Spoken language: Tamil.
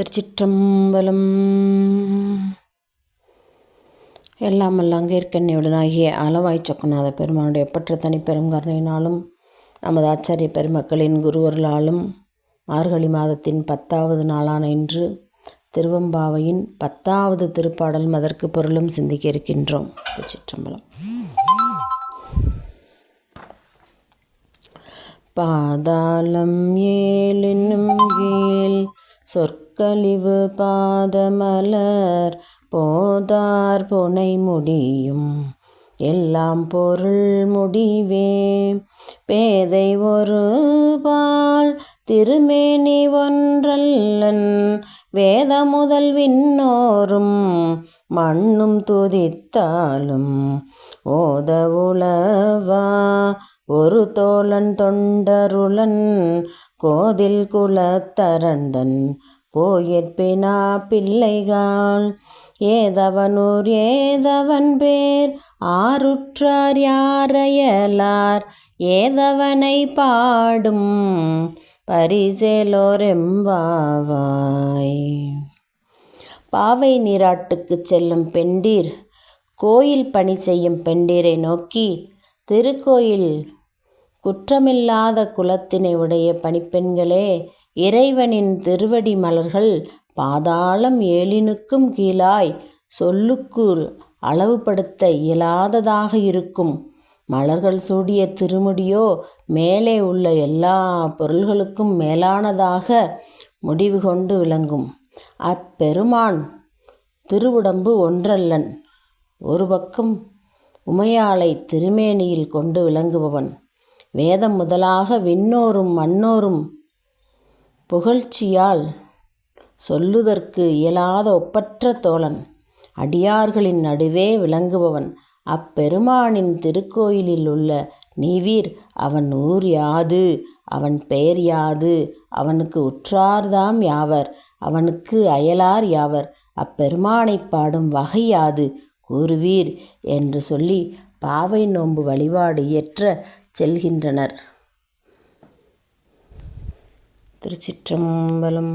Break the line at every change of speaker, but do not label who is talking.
திருச்சிற்றம்பலம். எல்லாம் அல்ல அங்கேற்கண்ணியுடனாகிய அளவாய் சொக்கநாத பெருமானுடைய பற்ற தனிப்பெரும் கருணையினாலும் நமது ஆச்சாரிய பெருமக்களின் குருவர்களாலும் மார்கழி மாதத்தின் பத்தாவது நாளான இன்று திருவம்பாவையின் பத்தாவது திருப்பாடல் அதற்கு பொருளும் சிந்திக்க இருக்கின்றோம் திருச்சிற்றம்பலம். பாதாளம் ஏலென்னும் கீழ் சொற்கழிவு பாதமலர் போதார் புனை முடியும். எல்லாம் பொருள் முடிவே. பேதை ஒரு பால் திருமேனி ஒன்றல்லன். வேத முதல் விண்ணோரும் மண்ணும் துதித்தாலும். ஓத உளவா ஒரு தோழன் தொண்டருளன் கோதில் குலத்தரந்தன் கோயிற்பினா பிள்ளைகள். ஏதவனூர் ஏதவன் பேர் ஆருற்றார் யாரையலார் ஏதவனை பாடும் பரிசேலோரெம்பாவாய் பாவை நீராட்டுக்குச் செல்லும் பெண்டீர் கோயில் பணி செய்யும் பெண்டீரை நோக்கி திருக்கோயில் குற்றமில்லாத குலத்தினை உடைய பணிப்பெண்களே இறைவனின் திருவடி மலர்கள் பாதாளம் ஏழினுக்கும் கீழாய் சொல்லுக்குள் அளவுபடுத்த இயலாததாக இருக்கும். மலர்கள் சூடிய திருமுடியோ மேலே உள்ள எல்லா பொருள்களுக்கும் மேலானதாக முடிவு கொண்டு விளங்கும். அப்பெருமான் திருவுடம்பு ஒன்றல்லன். ஒரு பக்கம் உமையாளை திருமேனியில் கொண்டு விளங்குபவன். வேதம் முதலாக விண்ணோரும் மண்ணோரும் புகழ்ச்சியால் சொல்லுதற்கு இயலாத ஒப்பற்ற தோழன் அடியார்களின் நடுவே விளங்குபவன் அப்பெருமானின் திருக்கோயிலில் உள்ள நீவீர் அவன் ஊர் யாது அவன் பெயர் யாது அவனுக்கு உற்றார்தாம் யாவர் அவனுக்கு அயலார் யாவர் அப்பெருமானை பாடும் வகை யாது கூறுவீர் என்று சொல்லி பாவை நோன்பு வழிபாடு இயற்ற செல்கின்றனர். திருச்சிற்றம்பலம்